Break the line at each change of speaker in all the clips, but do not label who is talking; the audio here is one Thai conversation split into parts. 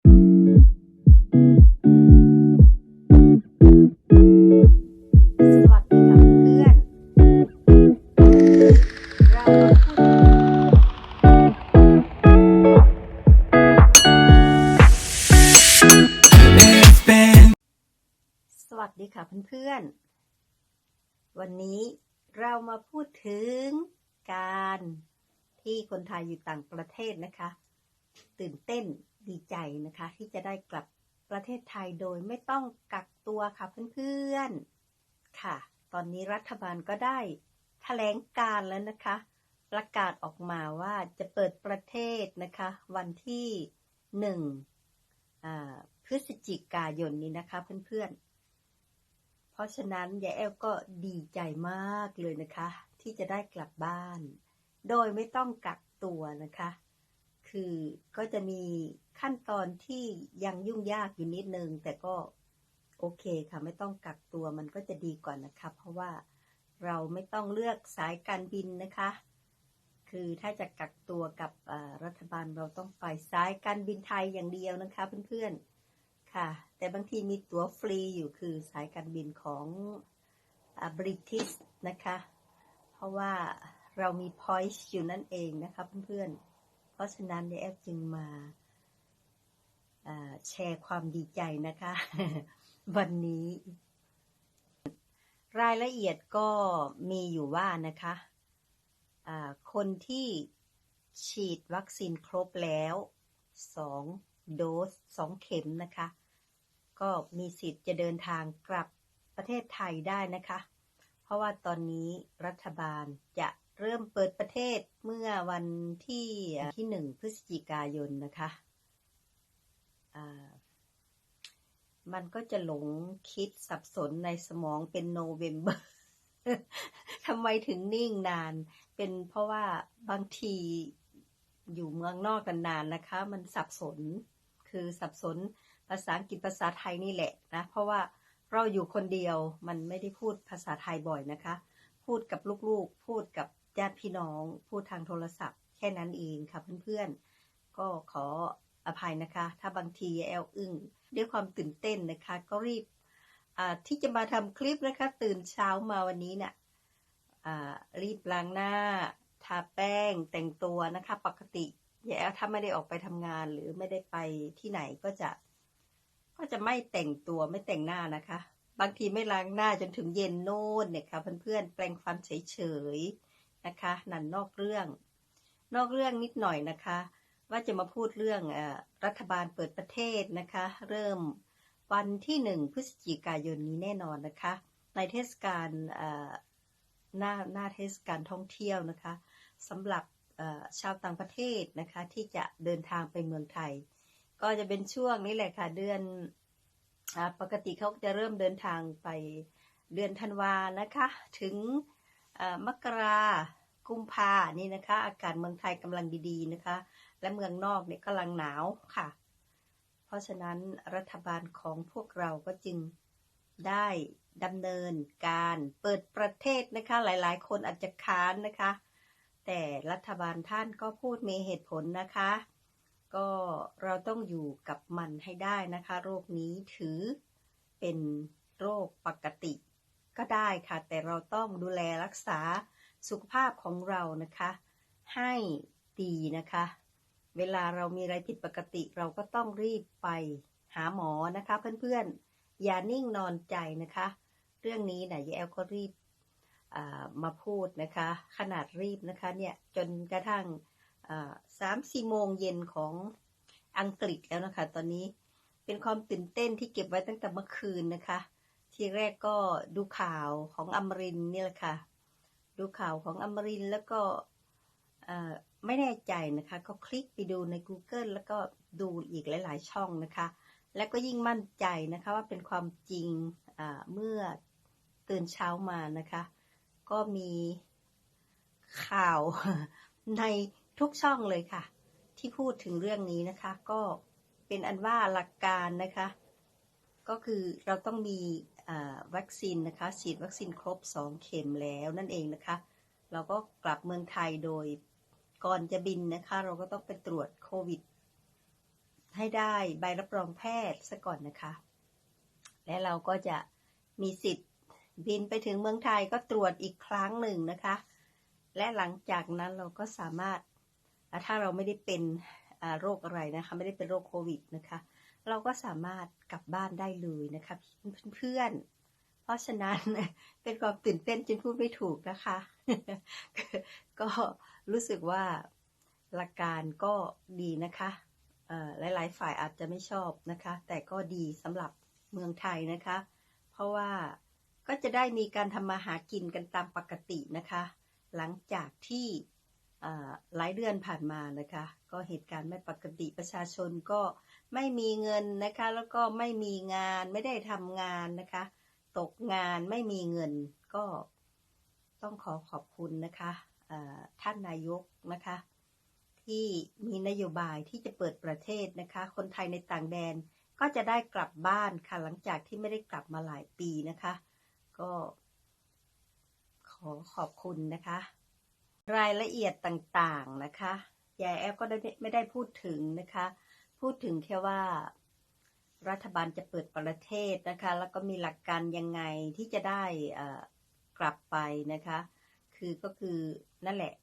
สวัสดีค่ะเพื่อนเรามาพูดสวัสดีค่ะเพื่อนๆ วันนี้เรามาพูดถึงการที่คนไทยอยู่ต่างประเทศนะคะ ตื่นเต้น ดีใจนะคะ ที่จะได้กลับประเทศไทยโดยไม่ต้องกักตัวค่ะเพื่อนๆ ค่ะ ตอนนี้รัฐบาลก็ได้แถลงการแล้วนะคะ ประกาศออกมาว่าจะเปิดประเทศนะคะ วันที่หนึ่งพฤศจิกายนนี้นะคะเพื่อนๆ เพราะฉะนั้นยายแอลก็ดีใจมากเลยนะคะ ที่จะได้กลับบ้าน โดยไม่ต้องกักตัวนะคะ คือก็จะมีขั้นตอนที่ยังยุ่งยากอยู่นิดนึง แต่ก็โอเคค่ะ ไม่ต้องกักตัวมันก็จะดีกว่านะคะ เพราะว่าเราไม่ต้องเลือกสายการบินนะคะ คือถ้าจะกักตัวกับรัฐบาลเราต้องไปสายการบินไทยอย่างเดียวนะคะเพื่อนๆค่ะ แต่บางทีมีตั๋วฟรีอยู่คือสายการบินของบริทิสนะคะ เพราะว่าเรามี point อยู่นั่นเองนะคะเพื่อนๆ ราะฉะนั้นเนี่ยแอฟจึงมาแชร์ความดีใจนะคะ วันนี้ รายละเอียดก็มีอยู่ว่านะคะอ่าคนที่ฉีดวัคซีนครบแล้วสองโดสสองเข็มนะคะ ก็มีสิทธิ์จะเดินทางกลับประเทศไทยได้นะคะ เพราะว่าตอนนี้รัฐบาลจะ เริ่มเปิดประเทศเมื่อวันที่ที่หนึ่งพฤศจิกายนนะคะมันก็จะหลงคิดสับสนในสมองเป็นโนเวมเบอร์ทำไมถึงนิ่งนาน เป็นเพราะว่าบางทีอยู่เมืองนอกกันนานนะคะ มันสับสน คือสับสนภาษาอังกฤษภาษาไทยนี่แหละนะ เพราะว่าเราอยู่คนเดียวมันไม่ได้พูดภาษาไทยบ่อยนะคะ พูดกับลูกๆ พูดกับ ญาติพี่น้องพูดทางโทรศัพท์ แค่นั้นเองค่ะเพื่อนๆ ก็ขออภัยนะคะ ถ้าบางทีแอลอึ้งด้วยความตื่นเต้นนะคะ ก็รีบที่จะมาทำคลิปนะคะ ตื่นเช้ามาวันนี้เนี่ยรีบล้างหน้า ทาแป้งแต่งตัวนะคะ ปกติแอลถ้าไม่ได้ออกไปทำงานหรือไม่ได้ไปที่ไหนก็จะ ก็จะไม่แต่งตัวไม่แต่งหน้านะคะ บางทีไม่ล้างหน้าจนถึงเย็นโน่นเนี่ยค่ะเพื่อนๆแปรงฟันเฉยๆ นะคะนั่นนอกเรื่อง นอกเรื่องนิดหน่อยนะคะ ว่าจะมาพูดเรื่องอรัฐบาลเปิดประเทศนะคะ เริ่มวันที่หนึ่งพฤศจิกายนนี้แน่นอนนะคะ ในเทศกาลหน้าหน้าเทศกาลท่องเที่ยวนะคะสำหรับชาวต่างประเทศนะคะที่จะเดินทางไปเมืองไทย ก็จะเป็นช่วงนี้แหละค่ะเดือนอปกติเขาจะเริ่มเดินทางไปเดือนธันวานะคะ ถึง มกรากุมภานี่นะคะ อากาศเมืองไทยกำลังดีๆนะคะ และเมืองนอกเนี่ยกำลังหนาวค่ะ เพราะฉะนั้นรัฐบาลของพวกเราก็จึงได้ดำเนินการเปิดประเทศนะคะ หลายๆ คนอาจจะค้านนะคะ แต่รัฐบาลท่านก็พูดมีเหตุผลนะคะ ก็เราต้องอยู่กับมันให้ได้นะคะ โรคนี้ถือเป็นโรคปกติ ก็ได้ค่ะ แต่เราต้องดูแลรักษาสุขภาพของเรานะคะ ให้ดีนะคะ เวลาเรามีอะไรผิดปกติ เราก็ต้องรีบไปหาหมอนะคะ เพื่อนๆ อย่านิ่งนอนใจนะคะ เรื่องนี้นะยายแอลก็รีบามาพูดนะคะ ขนาดรีบนะคะเนี่ยจนกระทั่งสามสี่โมงเย็นของอังกฤษแล้วนะคะ ตอนนี้เป็นความตื่นเต้นที่เก็บไว้ตั้งแต่เมื่อคืนนะคะ ทีแรกก็ดูข่าวของอมรินนี่แหละค่ะ ดูข่าวของอมรินแล้วก็ไม่แน่ใจนะคะ ก็คลิกไปดูใน Google แล้วก็ดูอีกหลาย ๆ ช่องนะคะ แล้วก็ยิ่งมั่นใจนะคะว่าเป็นความจริงเมื่อตื่นเช้ามานะคะ ก็มีข่าวในทุกช่องเลยค่ะ ที่พูดถึงเรื่องนี้นะคะ ก็เป็นอันว่าหลักการนะคะ ก็คือเราต้องมี วัคซีนนะคะฉีดวัคซีนครบ 2 เข็มแล้วนั่นเองนะคะ เราก็กลับเมืองไทยโดยก่อนจะบินนะคะ เราก็ต้องไปตรวจโควิด ให้ได้ใบรับรองแพทย์ซะก่อนนะคะ และเราก็จะมีสิทธิ์บินไปถึงเมืองไทยก็ตรวจอีกครั้งหนึ่งนะคะ และหลังจากนั้นเราก็สามารถถ้าเราไม่ได้เป็น โรคอะไรนะคะ ไม่ได้เป็นโรคโควิดนะคะ เราก็สามารถกลับบ้านได้เลยนะคะเพื่อนเพราะฉะนั้นเป็นความตื่นเต้นจนพูดไม่ถูกนะคะ ก็รู้สึกว่าหลักการก็ดีนะคะหลาย ๆ ฝ่ายอาจจะไม่ชอบนะคะ แต่ก็ดีสำหรับเมืองไทยนะคะ เพราะว่าก็จะได้มีการทำมาหากินกันตามปกตินะคะ หลังจากที่ หลายเดือนผ่านมานะคะ ก็เหตุการณ์ไม่ปกติประชาชนก็ไม่มีเงินนะคะ แล้วก็ไม่มีงานไม่ได้ทำงานนะคะ ตกงานไม่มีเงินก็ต้องขอขอบคุณนะคะท่านนายกนะคะ ที่มีนโยบายที่จะเปิดประเทศนะคะ คนไทยในต่างแดนก็จะได้กลับบ้านค่ะหลังจากที่ไม่ได้กลับมาหลายปีนะคะ ก็ขอขอบคุณนะคะ รายละเอียดต่างๆนะคะยายแอฟก็ได้ไม่ได้พูดถึงนะคะ พูดถึงแค่ว่า รัฐบาลจะเปิดประเทศนะคะ แล้วก็มีหลักการยังไงที่จะได้กลับไปนะคะ คือก็คือนั่นแหละ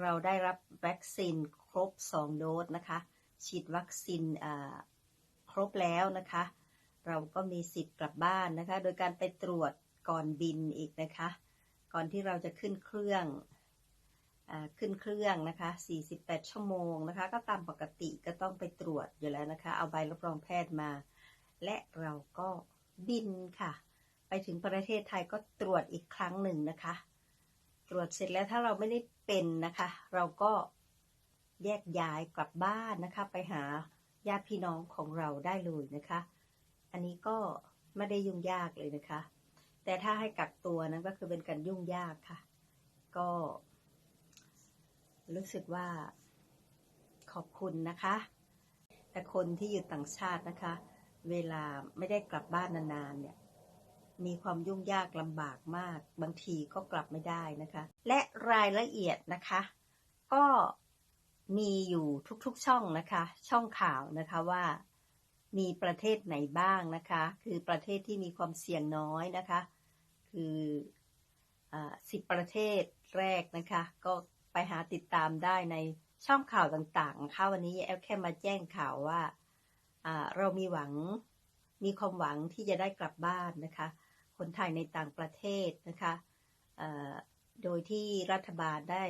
เราได้รับวัคซีนครบ 2 โดสนะคะ ฉีดวัคซีนครบแล้วนะคะ เราก็มีสิทธิ์กลับบ้านนะคะ โดยการไปตรวจก่อนบินอีกนะคะ ก่อนที่เราจะขึ้นเครื่อง ขึ้นเครื่องนะคะ 48 ชั่วโมงนะคะ ก็ตามปกติก็ต้องไปตรวจอยู่แล้วนะคะ เอาใบรับรองแพทย์มา และเราก็บินค่ะ ไปถึงประเทศไทยก็ตรวจอีกครั้งหนึ่งนะคะ ตรวจเสร็จแล้วถ้าเราไม่ได้เป็นนะคะ เราก็แยกย้ายกลับบ้านนะคะ ไปหาญาติพี่น้องของเราได้เลยนะคะ อันนี้ก็ไม่ได้ยุ่งยากเลยนะคะ แต่ถ้าให้กักตัวนั้นก็คือเป็นการยุ่งยากค่ะ ก็ รู้สึกว่าขอบคุณนะคะ แต่คนที่อยู่ต่างชาตินะคะ เวลาไม่ได้กลับบ้านนานๆเนี่ย มีความยุ่งยากลำบากมาก บางทีก็กลับไม่ได้นะคะ และรายละเอียดนะคะ ก็มีอยู่ทุกๆช่องนะคะ ช่องข่าวนะคะว่ามีประเทศไหนบ้างนะคะ คือประเทศที่มีความเสี่ยงน้อยนะคะ คือสิบประเทศแรกนะคะ ก็ หาติดตามได้ในช่องข่าวต่างๆนะคะวันนี้แอลแค่มาแจ้งข่าวว่าเรามีหวังมีความหวังที่จะได้กลับบ้านนะคะ คนไทยในต่างประเทศนะคะโดยที่รัฐบาลได้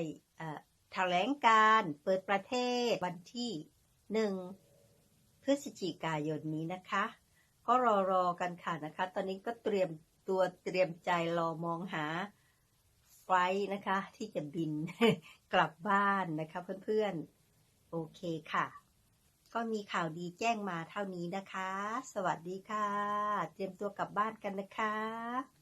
แถลงการเปิดประเทศวันที่หนึ่งพฤศจิกายนนี้นะคะ ก็รอรอกันค่ะนะคะ ตอนนี้ก็เตรียมตัวเตรียมใจรอมองหา ไฟล์นะคะ ที่จะบินกลับบ้านนะคะเพื่อนๆ โอเคค่ะ ก็มีข่าวดีแจ้งมาเท่านี้นะคะ สวัสดีค่ะ เตรียมตัวกลับบ้านกันนะคะ